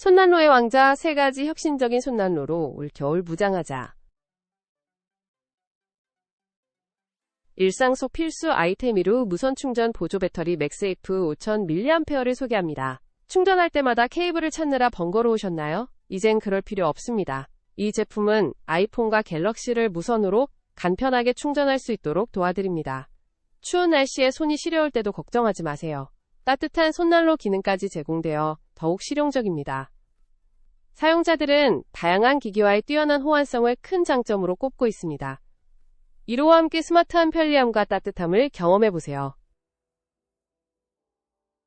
손난로의 왕자 세 가지 혁신적인 손난로로 올겨울 무장하자. 일상 속 필수 아이템이루 무선 충전 보조 배터리 맥세이프 5000mAh를 소개합니다. 충전할 때마다 케이블을 찾느라 번거로우셨나요? 이젠 그럴 필요 없습니다. 이 제품은 아이폰과 갤럭시를 무선으로 간편하게 충전할 수 있도록 도와드립니다. 추운 날씨에 손이 시려울 때도 걱정하지 마세요. 따뜻한 손난로 기능까지 제공되어 더욱 실용적입니다. 사용자들은 다양한 기기와의 뛰어난 호환성을 큰 장점으로 꼽고 있습니다. 이로와 함께 스마트한 편리함과 따뜻함을 경험해보세요.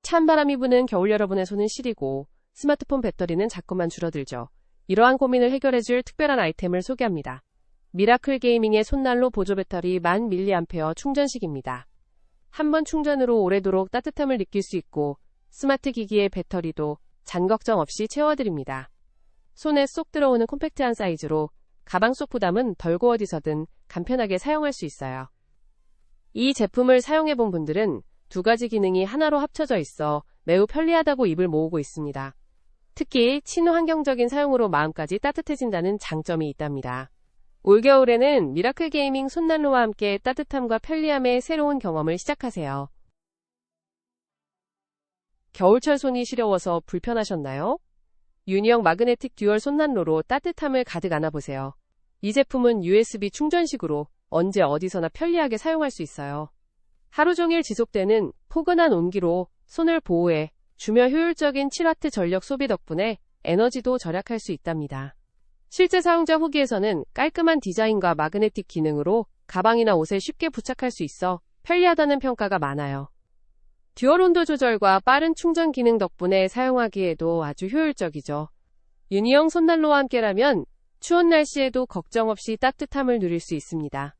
찬바람이 부는 겨울 여러분의 손은 시리고 스마트폰 배터리는 자꾸만 줄어들죠. 이러한 고민을 해결해줄 특별한 아이템을 소개합니다. 미라클 게이밍의 손난로 보조 배터리 1000mAh 충전식입니다. 한 번 충전으로 오래도록 따뜻함을 느낄 수 있고 스마트 기기의 배터리도 잔 걱정 없이 채워드립니다. 손에 쏙 들어오는 콤팩트한 사이즈로 가방 속 부담은 덜고 어디서든 간편하게 사용할 수 있어요. 이 제품을 사용해본 분들은 두 가지 기능이 하나로 합쳐져 있어 매우 편리하다고 입을 모으고 있습니다. 특히 친환경적인 사용으로 마음까지 따뜻해진다는 장점이 있답니다. 올겨울에는 미라클 게이밍 손난로와 함께 따뜻함과 편리함의 새로운 경험을 시작하세요. 겨울철 손이 시려워서 불편하셨나요? 유니형 마그네틱 듀얼 손난로로 따뜻함을 가득 안아보세요. 이 제품은 USB 충전식으로 언제 어디서나 편리하게 사용할 수 있어요. 하루 종일 지속되는 포근한 온기로 손을 보호해 주며 효율적인 7W 전력 소비 덕분에 에너지도 절약할 수 있답니다. 실제 사용자 후기에서는 깔끔한 디자인과 마그네틱 기능으로 가방이나 옷에 쉽게 부착할 수 있어 편리하다는 평가가 많아요. 듀얼 온도 조절과 빠른 충전 기능 덕분에 사용하기에도 아주 효율적이죠. 유니형 손난로와 함께라면 추운 날씨에도 걱정 없이 따뜻함을 누릴 수 있습니다.